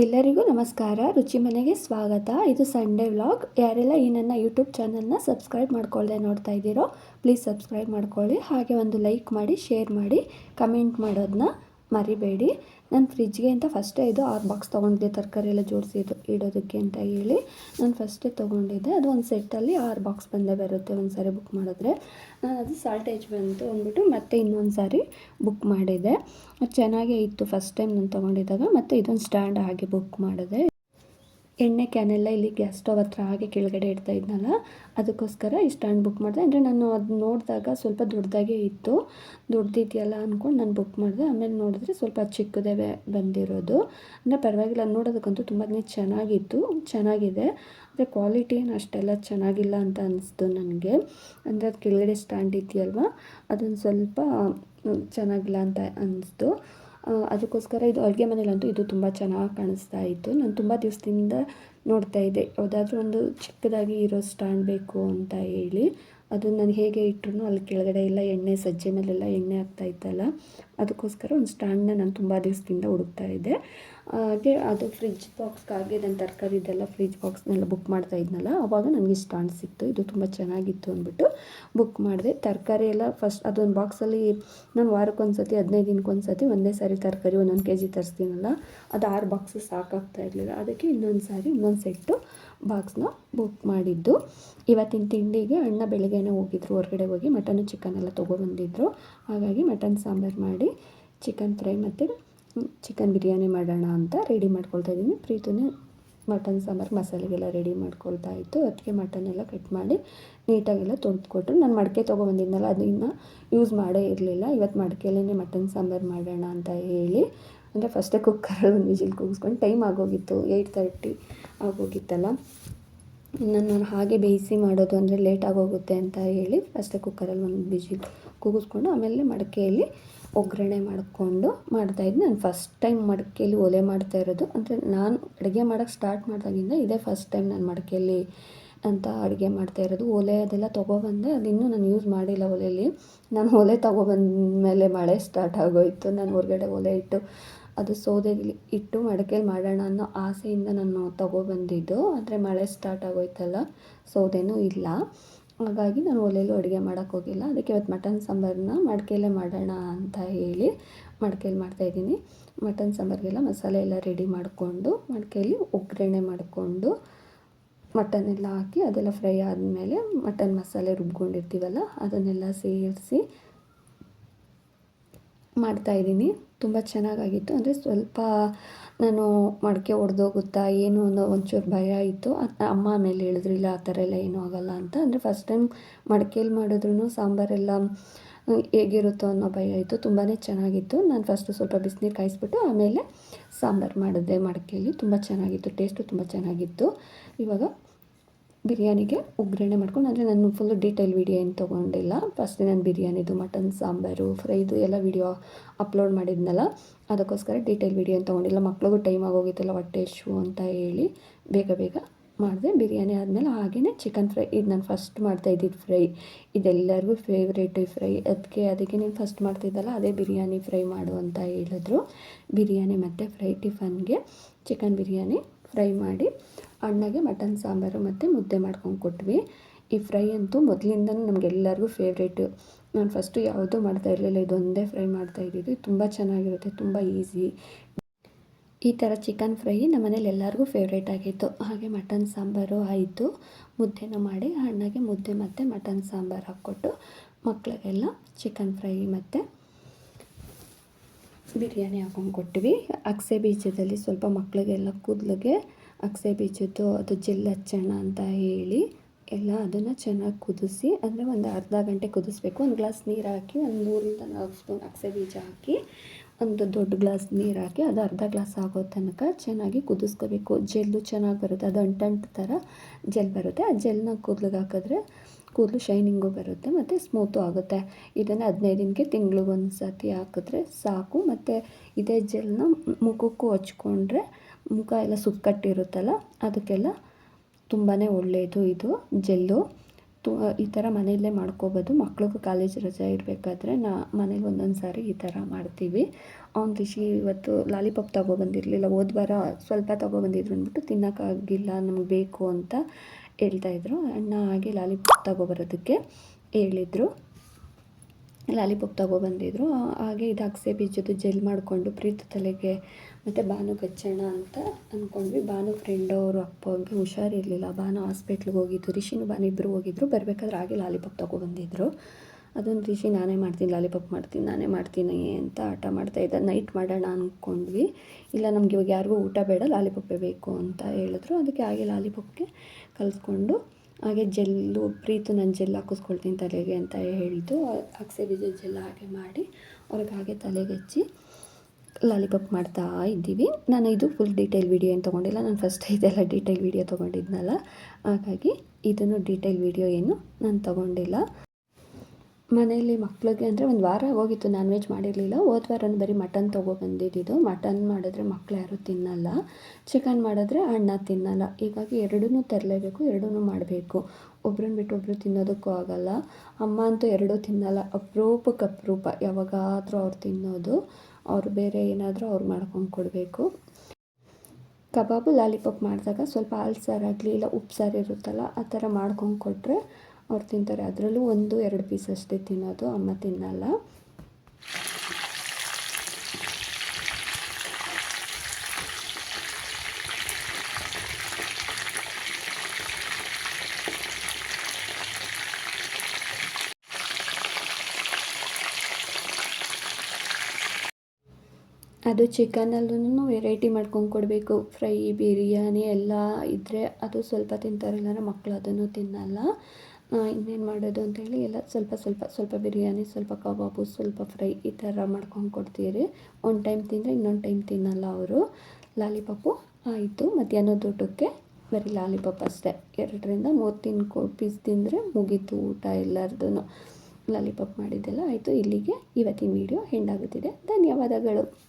ಎಲ್ಲರಿಗೂ ನಮಸ್ಕಾರ. ರುಚಿ ಮನೆಗೆ ಸ್ವಾಗತ. ಇದು ಸಂಡೇ ವ್ಲಾಗ್ ಯಾರೆಲ್ಲ ಈ ನನ್ನ ಯೂಟ್ಯೂಬ್ ಚಾನಲ್ನ ಸಬ್ಸ್ಕ್ರೈಬ್ ಮಾಡ್ಕೊಳ್ಳದೆ ನೋಡ್ತಾ ಇದ್ದೀರೋ ಪ್ಲೀಸ್ ಸಬ್ಸ್ಕ್ರೈಬ್ ಮಾಡ್ಕೊಳ್ಳಿ. ಹಾಗೆ ಒಂದು ಲೈಕ್ ಮಾಡಿ ಶೇರ್ ಮಾಡಿ ಕಮೆಂಟ್ ಮಾಡೋದನ್ನ ಮರಿಬೇಡಿ. ನಾನು ಫ್ರಿಜ್ಗೆ ಅಂತ ಫಸ್ಟೇ ಇದು ಆರು ಬಾಕ್ಸ್ ತೊಗೊಂಡಿದ್ದೆ, ತರಕಾರಿ ಎಲ್ಲ ಜೋಡಿಸಿ ಇಡೋದಕ್ಕೆ ಅಂತ ಹೇಳಿ. ನಾನು ಫಸ್ಟೇ ತೊಗೊಂಡಿದ್ದೆ. ಅದು ಒಂದು ಸೆಟ್ಟಲ್ಲಿ ಆರು ಬಾಕ್ಸ್ ಬಂದೇ ಬರುತ್ತೆ ಒಂದು ಸಾರಿ ಬುಕ್ ಮಾಡಿದ್ರೆ. ನಾನು ಅದು ಸಾಲ್ಟೇಜ್ ಬಂತು ಅಂದ್ಬಿಟ್ಟು ಮತ್ತೆ ಇನ್ನೊಂದು ಸಾರಿ ಬುಕ್ ಮಾಡಿದೆ. ಅದು ಚೆನ್ನಾಗೇ ಇತ್ತು ಫಸ್ಟ್ ಟೈಮ್ ನಾನು ತೊಗೊಂಡಿದ್ದಾಗ. ಮತ್ತು ಇದೊಂದು ಸ್ಟ್ಯಾಂಡ್ ಹಾಗೆ ಬುಕ್ ಮಾಡಿದೆ. ಎಣ್ಣೆ ಕ್ಯಾನೆಲ್ಲ ಇಲ್ಲಿ ಗ್ಯಾಸ್ ಸ್ಟವ್ ಹತ್ರ ಹಾಗೆ ಕೆಳಗಡೆ ಇಡ್ತಾ ಇದ್ನಲ್ಲ, ಅದಕ್ಕೋಸ್ಕರ ಈ ಸ್ಟ್ಯಾಂಡ್ ಬುಕ್ ಮಾಡಿದೆ. ಅಂದರೆ ನಾನು ಅದು ನೋಡಿದಾಗ ಸ್ವಲ್ಪ ದೊಡ್ಡದಾಗೆ ಇತ್ತು. ದೊಡ್ಡದಿದೆಯಲ್ಲ ಅಂದ್ಕೊಂಡು ನಾನು ಬುಕ್ ಮಾಡಿದೆ. ಆಮೇಲೆ ನೋಡಿದ್ರೆ ಸ್ವಲ್ಪ ಚಿಕ್ಕದೇ ಬಂದಿರೋದು. ಅಂದರೆ ಪರವಾಗಿಲ್ಲ, ನೋಡೋದಕ್ಕಂತೂ ತುಂಬಾ ಚೆನ್ನಾಗಿತ್ತು. ಚೆನ್ನಾಗಿದೆ. ಅಂದರೆ ಕ್ವಾಲಿಟಿ ಏನು ಅಷ್ಟೆಲ್ಲ ಚೆನ್ನಾಗಿಲ್ಲ ಅಂತ ಅನಿಸ್ತು ನನಗೆ. ಅಂದರೆ ಅದು ಕೆಳಗಡೆ ಸ್ಟ್ಯಾಂಡ್ ಇದೆಯಲ್ವ, ಅದೊಂದು ಸ್ವಲ್ಪ ಚೆನ್ನಾಗಿಲ್ಲ ಅಂತ ಅನ್ನಿಸ್ತು ಅದಕ್ಕೋಸ್ಕರ ಇದು ಅಡುಗೆ ಮನೇಲಂತೂ ಇದು ತುಂಬ ಚೆನ್ನಾಗಿ ಕಾಣಿಸ್ತಾ ಇತ್ತು. ನಾನು ತುಂಬ ದಿವಸದಿಂದ ನೋಡ್ತಾ ಇದ್ದೆ. ಯಾವುದಾದ್ರೂ ಒಂದು ಚಿಕ್ಕದಾಗಿ ಇರೋ ಸ್ಟ್ಯಾಂಡ್ ಬೇಕು ಅಂತ ಹೇಳಿ. ಅದು ನಾನು ಹೇಗೆ ಇಟ್ಟರು ಅಲ್ಲಿ ಕೆಳಗಡೆ ಎಲ್ಲ ಎಣ್ಣೆ ಸಜ್ಜೆ ಮೇಲೆಲ್ಲ ಎಣ್ಣೆ ಆಗ್ತಾ ಇತ್ತಲ್ಲ, ಅದಕ್ಕೋಸ್ಕರ ಒಂದು ಸ್ಟ್ಯಾಂಡನ್ನ ನಾನು ತುಂಬ ದಿವಸದಿಂದ ಹುಡುಕ್ತಾ ಇದ್ದೆ. ಹಾಗೆ ಅದು ಫ್ರಿಜ್ ಬಾಕ್ಸ್ಗಾಗಿ ನಾನು ತರಕಾರಿ ಇದೆಲ್ಲ ಫ್ರಿಜ್ ಬಾಕ್ಸ್ನೆಲ್ಲ ಬುಕ್ ಮಾಡ್ತಾ ಇದ್ನಲ್ಲ ಆವಾಗ ನನಗೆ ಸ್ಟ್ಯಾಂಡ್ ಸಿಕ್ತು. ಇದು ತುಂಬ ಚೆನ್ನಾಗಿತ್ತು ಅಂದ್ಬಿಟ್ಟು ಬುಕ್ ಮಾಡಿದೆ. ತರಕಾರಿ ಎಲ್ಲ ಫಸ್ಟ್ ಅದೊಂದು ಬಾಕ್ಸಲ್ಲಿ ನಾನು ವಾರಕ್ಕೊಂದು ಸತಿ ಹದಿನೈದು ದಿನಕ್ಕೊಂದು ಸತಿ ಒಂದೇ ಸಾರಿ ತರಕಾರಿ ಒಂದೊಂದು ಕೆ ಜಿ ತರಿಸ್ತೀನಲ್ಲ, ಅದು ಆರು ಬಾಕ್ಸು ಸಾಕಾಗ್ತಾ ಇರಲಿಲ್ಲ. ಅದಕ್ಕೆ ಇನ್ನೊಂದು ಸಾರಿ ಇನ್ನೊಂದು ಸೆಟ್ಟು ಬಾಕ್ಸ್ನ ಬುಕ್ ಮಾಡಿದ್ದು. ಇವತ್ತಿನ ತಿಂಡಿಗೆ ಅಣ್ಣ ಬೆಳಗ್ಗೆನೇ ಹೋಗಿದ್ರು, ಹೊರಗಡೆ ಹೋಗಿ ಮಟನ್ ಚಿಕನ್ ಎಲ್ಲ ತೊಗೊಬಂದಿದ್ರು. ಹಾಗಾಗಿ ಮಟನ್ ಸಾಂಬಾರು ಮಾಡಿ ಚಿಕನ್ ಫ್ರೈ ಮತ್ತು ಚಿಕನ್ ಬಿರಿಯಾನಿ ಮಾಡೋಣ ಅಂತ ರೆಡಿ ಮಾಡ್ಕೊಳ್ತಾ ಇದ್ದೀನಿ. ಪ್ರೀತಿನೇ ಮಟನ್ ಸಾಂಬಾರು, ಮಸಾಲೆಗೆಲ್ಲ ರೆಡಿ ಮಾಡ್ಕೊಳ್ತಾ ಇತ್ತು. ಅದಕ್ಕೆ ಮಟನ್ ಎಲ್ಲ ಕಟ್ ಮಾಡಿ ನೀಟಾಗೆಲ್ಲ ತೊಳೆದುಕೊಟ್ರು. ನಾನು ಮಡಿಕೆ ತೊಗೊಬಂದಿದ್ನಲ್ಲ ಇನ್ನೂ ಯೂಸ್ ಮಾಡೇ ಇರಲಿಲ್ಲ. ಇವತ್ತು ಮಡಿಕೆಯಲ್ಲೇ ಮಟನ್ ಸಾಂಬಾರು ಮಾಡೋಣ ಅಂತ ಹೇಳಿ. ಅಂದರೆ ಫಸ್ಟೇ ಕುಕ್ಕರಲ್ಲಿ ಒಂದು ವಿಜಿಲ್ ಕೂಗಿಸ್ಕೊಂಡು ಟೈಮ್ ಆಗೋಗಿತ್ತು ಏಯ್ಟ್ ತರ್ಟಿ ಆಗೋಗಿತ್ತಲ್ಲ? ನಾನು ಹಾಗೆ ಬೇಯಿಸಿ ಮಾಡೋದು ಅಂದರೆ ಲೇಟ್ ಆಗೋಗುತ್ತೆ ಅಂತ ಹೇಳಿ ಫಸ್ಟೇ ಕುಕ್ಕರಲ್ಲಿ ಒಂದು ಬಿಸಿ ಕೂಗಿಸ್ಕೊಂಡು ಆಮೇಲೆ ಮಡಿಕೆಯಲ್ಲಿ ಒಗ್ಗರಣೆ ಮಾಡಿಕೊಂಡು ಮಾಡ್ತಾಯಿದ್ದೆ ನಾನು ಫಸ್ಟ್ ಟೈಮ್ ಮಡಿಕೆಯಲ್ಲಿ ಒಲೆ ಮಾಡ್ತಾ ಇರೋದು. ಅಂದರೆ ನಾನು ಅಡುಗೆ ಮಾಡೋಕ್ಕೆ ಸ್ಟಾರ್ಟ್ ಮಾಡಿದಾಗಿಂದ ಇದೇ ಫಸ್ಟ್ ಟೈಮ್ ನಾನು ಮಡಿಕೆಯಲ್ಲಿ ಅಂತ ಅಡುಗೆ ಮಾಡ್ತಾ ಇರೋದು. ಒಲೆ ಅದೆಲ್ಲ ತೊಗೊಬಂದೆ ಅದಿನ್ನೂ ನಾನು ಯೂಸ್ ಮಾಡಿಲ್ಲ ಒಲೆಯಲ್ಲಿ. ನಾನು ಒಲೆ ತೊಗೊಬಂದ್ಮೇಲೆ ಮಳೆ ಸ್ಟಾರ್ಟ್ ಆಗೋಯಿತು. ನಾನು ಹೊರಗಡೆ ಒಲೆ ಇಟ್ಟು ಅದು ಸೌದೆಲಿ ಇಟ್ಟು ಮಡಕೆಯಲ್ಲಿ ಮಾಡೋಣ ಅನ್ನೋ ಆಸೆಯಿಂದ ನಾನು ತಗೊಬಂದಿದ್ದು. ಆದರೆ ಮಳೆ ಸ್ಟಾರ್ಟ್ ಆಗೋಯ್ತಲ್ಲ, ಸೌದೆನೂ ಇಲ್ಲ. ಹಾಗಾಗಿ ನಾನು ಒಲೆಯಲ್ಲೂ ಅಡುಗೆ ಮಾಡೋಕ್ಕೆ ಹೋಗಿಲ್ಲ. ಅದಕ್ಕೆ ಇವತ್ತು ಮಟನ್ ಸಾಂಬಾರನ್ನ ಮಡಿಕೆಯಲ್ಲೇ ಮಾಡೋಣ ಅಂತ ಹೇಳಿ ಮಡಿಕೆಯಲ್ಲಿ ಮಾಡ್ತಾಯಿದ್ದೀನಿ ಮಟನ್ ಸಾಂಬಾರಿಗೆಲ್ಲ ಮಸಾಲೆ ಎಲ್ಲ ರೆಡಿ ಮಾಡಿಕೊಂಡು ಮಡಕೆಯಲ್ಲಿ ಒಗ್ಗರಣೆ ಮಾಡಿಕೊಂಡು ಮಟನ್ ಎಲ್ಲ ಹಾಕಿ ಅದೆಲ್ಲ ಫ್ರೈ ಆದಮೇಲೆ ಮಟನ್ ಮಸಾಲೆ ರುಬ್ಕೊಂಡಿರ್ತೀವಲ್ಲ, ಅದನ್ನೆಲ್ಲ ಸೇರಿಸಿ ಮಾಡ್ತಾಯಿದ್ದೀನಿ ತುಂಬ ಚೆನ್ನಾಗಾಗಿತ್ತು. ಅಂದರೆ ಸ್ವಲ್ಪ ನಾನು ಮಡಕೆ ಒಡೆದೋಗುತ್ತಾ ಏನು ಅನ್ನೋ ಒಂಚೂರು ಭಯ ಇತ್ತು. ಅಮ್ಮ ಆಮೇಲೆ ಹೇಳಿದ್ರು, ಇಲ್ಲ, ಆ ಥರ ಎಲ್ಲ ಏನೂ ಆಗೋಲ್ಲ ಅಂತ. ಅಂದರೆ ಫಸ್ಟ್ ಟೈಮ್ ಮಡಿಕೇಲಿ ಮಾಡಿದ್ರೂ ಸಾಂಬಾರೆಲ್ಲ ಹೇಗಿರುತ್ತೋ ಅನ್ನೋ ಭಯ ಇತ್ತು. ತುಂಬಾ ಚೆನ್ನಾಗಿತ್ತು. ನಾನು ಫಸ್ಟು ಸ್ವಲ್ಪ ಬಿಸಿನೀರು ಕಾಯಿಸ್ಬಿಟ್ಟು ಆಮೇಲೆ ಸಾಂಬಾರು ಮಾಡಿದೆ ಮಡಕೆಯಲ್ಲಿ ತುಂಬ ಚೆನ್ನಾಗಿತ್ತು ಟೇಸ್ಟು ತುಂಬ ಚೆನ್ನಾಗಿತ್ತು. ಇವಾಗ ಬಿರಿಯಾನಿಗೆ ಒಗ್ಗರಣೆ ಮಾಡ್ಕೊಂಡು, ಅಂದರೆ ನಾನು ಫುಲ್ಲು ಡೀಟೇಲ್ ವೀಡಿಯೋ ಏನು ತೊಗೊಂಡಿಲ್ಲ. ಫಸ್ಟ್ ನಾನು ಬಿರಿಯಾನಿದು ಮಟನ್ ಸಾಂಬಾರು ಫ್ರೈದು ಎಲ್ಲ ವೀಡಿಯೋ ಅಪ್ಲೋಡ್ ಮಾಡಿದ್ನಲ್ಲ, ಅದಕ್ಕೋಸ್ಕರ ಡೀಟೇಲ್ ವೀಡಿಯೋ ಏನು ತೊಗೊಂಡಿಲ್ಲ. ಮಕ್ಳಿಗೂ ಟೈಮ್ ಆಗೋಗಿತ್ತಲ್ಲ, ಹೊಟ್ಟೆ ಶೂ ಅಂತ ಹೇಳಿ ಬೇಗ ಬೇಗ ಮಾಡಿದೆ. ಬಿರಿಯಾನಿ ಆದಮೇಲೆ ಹಾಗೆಯೇ ಚಿಕನ್ ಫ್ರೈ ಇದು ನಾನು ಫಸ್ಟ್ ಮಾಡ್ತಾ ಇದ್ದಿದ್ದು ಫ್ರೈ ಇದೆಲ್ಲರಿಗೂ ಫೇವ್ರೇಟ್ ಫ್ರೈ ಅದಕ್ಕೆ ಅದಕ್ಕೆ ನೀನು ಫಸ್ಟ್ ಮಾಡ್ತಿದ್ದಲ್ಲ, ಅದೇ ಬಿರಿಯಾನಿ ಫ್ರೈ ಮಾಡು ಅಂತ ಹೇಳಿದ್ರು. ಬಿರಿಯಾನಿ ಮತ್ತು ಫ್ರೈ ಟಿಫನ್ಗೆ ಚಿಕನ್ ಬಿರಿಯಾನಿ ಫ್ರೈ ಮಾಡಿ ಅಣ್ಣಗೆ ಮಟನ್ ಸಾಂಬಾರು ಮತ್ತು ಮುದ್ದೆ ಮಾಡ್ಕೊಂಡು ಕೊಟ್ವಿ. ಈ ಫ್ರೈ ಅಂತೂ ಮೊದಲಿಂದನೂ ನಮಗೆಲ್ಲರಿಗೂ ಫೇವ್ರೇಟು ನಾನು ಫಸ್ಟು ಯಾವುದೂ ಮಾಡ್ತಾ ಇರಲಿಲ್ಲ, ಇದೊಂದೇ ಫ್ರೈ ಮಾಡ್ತಾ ಇದ್ದಿದ್ದು. ತುಂಬ ಚೆನ್ನಾಗಿರುತ್ತೆ, ತುಂಬ ಈಸಿ ಈ ಥರ ಚಿಕನ್ ಫ್ರೈ ನಮ್ಮ ಮನೇಲಿ ಎಲ್ಲರಿಗೂ ಫೇವ್ರೇಟ್ ಆಗಿತ್ತು. ಹಾಗೆ ಮಟನ್ ಸಾಂಬಾರು ಆಯಿತು. ಮುದ್ದೆನೂ ಮಾಡಿ ಅಣ್ಣಗೆ ಮುದ್ದೆ ಮತ್ತು ಮಟನ್ ಸಾಂಬಾರು ಹಾಕ್ಕೊಟ್ಟು ಮಕ್ಕಳಿಗೆಲ್ಲ ಚಿಕನ್ ಫ್ರೈ ಮತ್ತು ಬಿರಿಯಾನಿ ಹಾಕೊಂಡು ಕೊಟ್ವಿ. ಅಗಸೆ ಬೀಜದಲ್ಲಿ ಸ್ವಲ್ಪ ಮಕ್ಕಳಿಗೆಲ್ಲ ಕೂದಲಿಗೆ ಅಗಸೆ ಬೀಜದ್ದು ಅದು ಜೆಲ್ ಹಚ್ಚೋಣ ಅಂತ ಹೇಳಿ ಎಲ್ಲ ಅದನ್ನು ಚೆನ್ನಾಗಿ ಕುದಿಸಿ, ಅಂದರೆ ಒಂದು ಅರ್ಧ ಗಂಟೆ ಕುದಿಸ್ಬೇಕು. ಒಂದು ಗ್ಲಾಸ್ ನೀರು ಹಾಕಿ, ಒಂದು ಮೂರಿಂದ ನಾಲ್ಕು ಸ್ಪೂನ್ ಅಗಸೆ ಬೀಜ ಹಾಕಿ, ಒಂದು ದೊಡ್ಡ ಗ್ಲಾಸ್ ನೀರು ಹಾಕಿ, ಅದು ಅರ್ಧ ಗ್ಲಾಸ್ ಆಗೋ ತನಕ ಚೆನ್ನಾಗಿ ಕುದಿಸ್ಕೋಬೇಕು. ಜೆಲ್ಲು ಚೆನ್ನಾಗಿ ಬರುತ್ತೆ, ಅದು ಅಂಟಂಟು ಥರ ಜೆಲ್ ಬರುತ್ತೆ. ಆ ಜೆಲ್ನ ಕೂದಲಿಗೆ ಹಾಕಿದ್ರೆ ಕೂದಲು ಶೈನಿಂಗು ಬರುತ್ತೆ, ಮತ್ತು ಸ್ಮೂತು ಆಗುತ್ತೆ. ಇದನ್ನು ಹದಿನೈದು ದಿನಕ್ಕೆ ತಿಂಗಳಿಗೊಂದು ಸತಿ ಹಾಕಿದ್ರೆ ಸಾಕು. ಮತ್ತು ಇದೇ ಜೆಲ್ನ ಮುಖಕ್ಕೂ ಹಚ್ಕೊಂಡ್ರೆ ಮುಖ ಎಲ್ಲ ಸುಕ್ಕಟ್ಟಿರುತ್ತಲ್ಲ, ಅದಕ್ಕೆಲ್ಲ ತುಂಬಾ ಒಳ್ಳೆಯದು ಇದು ಜೆಲ್ಲು. ತು, ಈ ಥರ ಮನೆಯಲ್ಲೇ ಮಾಡ್ಕೋಬೋದು. ಮಕ್ಳಿಗೂ ಕಾಲೇಜ್ ರಜೆ ಇರಬೇಕಾದ್ರೆ ನಾ, ಮನೇಲಿ ಒಂದೊಂದು ಸಾರಿ ಈ ಥರ ಮಾಡ್ತೀವಿ. ಅವ್ನು ರಿಷಿ ಇವತ್ತು ಲಾಲಿಪಾಪ್ ತೊಗೊಬಂದಿರಲಿಲ್ಲ ಹೋದ್ವಾರ ಸ್ವಲ್ಪ ತೊಗೊಬಂದಿದ್ರು ಅಂದ್ಬಿಟ್ಟು ತಿನ್ನೋಕ್ಕಾಗಿಲ್ಲ, ನಮ್ಗೆ ಬೇಕು ಅಂತ ಹೇಳ್ತಾಯಿದ್ರು ಅಣ್ಣ ಹಾಗೆ ಲಾಲಿಪಾಪ್ ತಗೋಬರೋದಕ್ಕೆ ಹೇಳಿದ್ರು. ಲಾಲಿಪಾಪ್ ತೊಗೊಬಂದಿದ್ರು ಹಾಗೆ ಇದು ಅಗಸೆ ಬೀಜದ್ದು ಜೆಲ್ ಮಾಡಿಕೊಂಡು ಪ್ರೀತ ತಲೆಗೆ ಮತ್ತು ಭಾನು ಕಚ್ಚೋಣ ಅಂತ ಅಂದ್ಕೊಂಡ್ವಿ ಭಾನು ಫ್ರೆಂಡ್ ಅವರು ಅಪ್ಪ ಅವ್ರಿಗೆ ಹುಷಾರಿರಲಿಲ್ಲ. ಭಾನು ಹಾಸ್ಪಿಟ್ಲಿಗೆ ಹೋಗಿದ್ದು ರಿಷಿನು ಭಾನು ಇಬ್ಬರು ಹೋಗಿದ್ರು. ಬರಬೇಕಾದ್ರೆ ಹಾಗೆ ಲಾಲಿಪಾಪ್ ತೊಗೊಬಂದಿದ್ರು ಅದೊಂದು ರೀಸಿ ನಾನೇ ಮಾಡ್ತೀನಿ, ಲಾಲಿಪಾಪ್ ಮಾಡ್ತೀನಿ, ನಾನೇ ಮಾಡ್ತೀನಿ ಅಂತ ಆಟ ಮಾಡ್ತಾಯಿದ್ದ ನೈಟ್ ಮಾಡೋಣ ಅಂದ್ಕೊಂಡ್ವಿ ಇಲ್ಲ, ನಮ್ಗೆ ಇವಾಗ ಯಾರಿಗೂ ಊಟ ಬೇಡ, ಲಾಲಿಪಾಪೇ ಬೇಕು ಅಂತ ಹೇಳಿದ್ರು. ಅದಕ್ಕೆ ಹಾಗೆ ಲಾಲಿಪಾಪ್ಗೆ ಕಲಿಸ್ಕೊಂಡು ಹಾಗೆ ಜೆಲ್ಲು, ಪ್ರೀತು ನಾನು ಜೆಲ್ ಹಾಕಿಸ್ಕೊಳ್ತೀನಿ ತಲೆಗೆ ಅಂತ ಹೇಳಿದ್ದು. ಅಗಸೆ ಬೀಜ ಜೆಲ್ ಹಾಗೆ ಮಾಡಿ ಅವ್ರಿಗೆ ಹಾಗೆ ತಲೆಗೆ ಹಚ್ಚಿ ಲಾಲಿಪಾಪ್ ಮಾಡ್ತಾ ಇದ್ದೀವಿ. ನಾನು ಇದು ಫುಲ್ ಡೀಟೇಲ್ ವೀಡಿಯೋ ಏನು ತೊಗೊಂಡಿಲ್ಲ. ನಾನು ಫಸ್ಟ್ ಇದೆಲ್ಲ ಡೀಟೇಲ್ ವೀಡಿಯೋ ತೊಗೊಂಡಿದ್ನಲ್ಲ. ಹಾಗಾಗಿ ಇದನ್ನು ಡೀಟೇಲ್ ವೀಡಿಯೋ ಏನು ನಾನು ತೊಗೊಂಡಿಲ್ಲ. ಮನೆಯಲ್ಲಿ ಮಕ್ಳಿಗೆ ಅಂದರೆ ಒಂದು ವಾರ ಹೋಗಿತ್ತು ನಾನ್ ವೆಜ್ ಮಾಡಿರಲಿಲ್ಲ. ಹೋದ ವಾರ ಬರೀ ಮಟನ್ ತೊಗೊಬಂದಿದ್ದು ಮಟನ್ ಮಾಡಿದ್ರೆ ಮಕ್ಳು ಯಾರೂ ತಿನ್ನಲ್ಲ. ಚಿಕನ್ ಮಾಡಿದ್ರೆ ಅಣ್ಣ ತಿನ್ನಲ್ಲ. ಹೀಗಾಗಿ ಎರಡೂ ತರಲೇಬೇಕು ಎರಡೂ ಮಾಡಬೇಕು. ಒಬ್ರನ್ನ ಬಿಟ್ಟು ಒಬ್ಬರು ತಿನ್ನೋದಕ್ಕೂ ಆಗಲ್ಲ. ಅಮ್ಮ ಅಂತೂ ಎರಡೂ ತಿನ್ನಲ್ಲ. ಅಪರೂಪಕ್ಕೆ ಅಪರೂಪ. ಯಾವಾಗಾದರೂ ಅವ್ರು ತಿನ್ನೋದು. ಅವ್ರು ಬೇರೆ ಏನಾದರೂ ಅವ್ರು ಮಾಡ್ಕೊಂಡು ಕೊಡಬೇಕು. ಕಬಾಬು ಲಾಲಿಪಾಪ್ ಮಾಡಿದಾಗ ಸ್ವಲ್ಪ ಹಾಲು ಸಾರಾಗಲಿ ಇಲ್ಲ ಉಪ್ಪು ಸಾರು ಇರುತ್ತಲ್ಲ, ಆ ಥರ ಮಾಡ್ಕೊಂಡು ಕೊಟ್ಟರೆ ಅವ್ರು ತಿಂತಾರೆ. ಅದರಲ್ಲೂ ಒಂದು, ಎರಡು ಪೀಸ್ ಅಷ್ಟೇ ತಿನ್ನೋದು. ಅಮ್ಮ ತಿನ್ನಲ್ಲ. ಅದು ಚಿಕನಲ್ಲೂ ವೆರೈಟಿ ಮಾಡ್ಕೊಂಡು ಕೊಡಬೇಕು. ಫ್ರೈ, ಬಿರಿಯಾನಿ ಎಲ್ಲ ಇದ್ದರೆ ಅದು ಸ್ವಲ್ಪ ತಿಂತಾರೆ. ಇಲ್ಲಾಂದ್ರೆ ಮಕ್ಕಳು ಅದನ್ನು ತಿನ್ನಲ್ಲ. ಇನ್ನೇನು ಮಾಡೋದು ಅಂತೇಳಿ ಎಲ್ಲ ಸ್ವಲ್ಪ ಸ್ವಲ್ಪ ಸ್ವಲ್ಪ ಬಿರಿಯಾನಿ, ಸ್ವಲ್ಪ ಕಬಾಬು, ಸ್ವಲ್ಪ ಫ್ರೈ ಈ ಥರ ಮಾಡ್ಕೊಂಡು ಕೊಡ್ತೀರಿ. ಒಂದು ಟೈಮ್ ತಿಂದರೆ ಇನ್ನೊಂದು ಟೈಮ್ ತಿನ್ನಲ್ಲ ಅವರು. ಲಾಲಿಪಾಪು ಆಯಿತು. ಮಧ್ಯಾಹ್ನದ ಊಟಕ್ಕೆ ಬರೀ ಲಾಲಿಪಾಪ್ ಅಷ್ಟೇ. ಎರಡರಿಂದ ಮೂರು ತಿನ್ಕೊ ಪೀಸ್ ತಿಂದರೆ ಮುಗೀತು ಊಟ ಎಲ್ಲರದೂ ಲಾಲಿಪಾಪ್ ಮಾಡಿದ್ದೆಲ್ಲ ಆಯಿತು. ಇಲ್ಲಿಗೆ ಇವತ್ತಿನ ವೀಡಿಯೋ ಹೆಂಡಾಗುತ್ತಿದೆ ಧನ್ಯವಾದಗಳು.